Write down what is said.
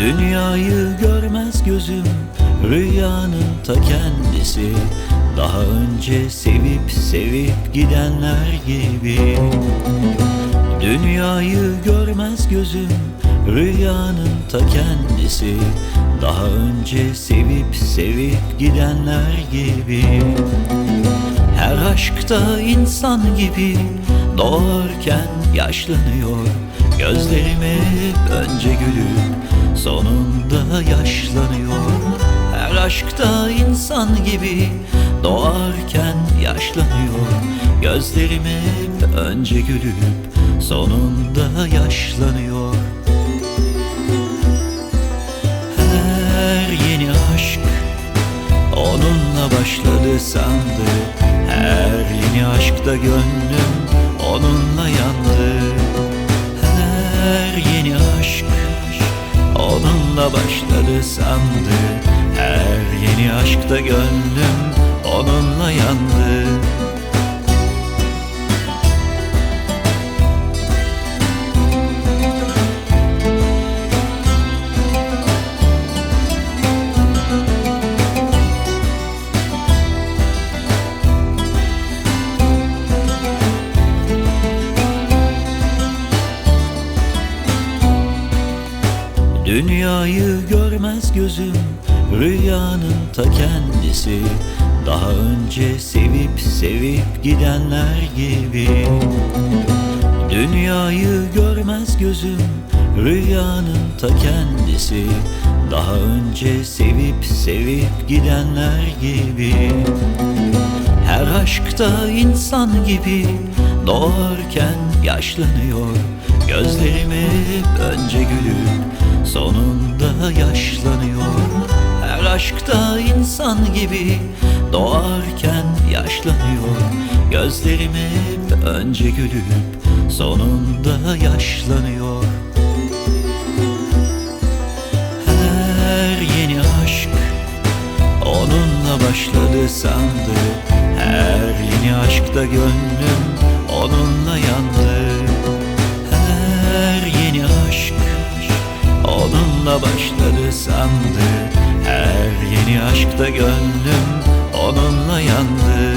Dünyayı görmez gözüm Rüyanın ta kendisi. Daha önce sevip sevip gidenler gibi. Dünyayı görmez gözüm Rüyanın ta kendisi. Daha önce sevip sevip gidenler gibi. Her aşkta insan gibi Doğarken yaşlanıyor Gözlerim hep önce gülüp Sonunda yaşlanıyor. Her aşkta insan gibi Doğarken yaşlanıyor. Gözlerim hep önce gülüp Sonunda yaşlanıyor. Her yeni aşk Onunla başladı sandı. Her yeni aşkta gönlüm Onunla yandı Her yeni aşk Onunla başladı sandı. Her yeni aşkta gönlüm Onunla yandı Dünyayı görmez gözüm Rüyanın ta kendisi. Daha önce sevip sevip gidenler gibi. Dünyayı görmez gözüm Rüyanın ta kendisi. Daha önce sevip sevip gidenler gibi. Her aşkta insan gibi Doğarken yaşlanıyor. Gözlerim hep önce gülüp Sonunda yaşlanıyor. Her aşkta insan gibi Doğarken yaşlanıyor. Gözlerim hep önce gülüp Sonunda yaşlanıyor. Her yeni aşk Onunla başladı sandı. Her yeni aşkta gönlüm Onunla yandı Onunla başladı sandı. Her yeni aşkta gönlüm Onunla yandı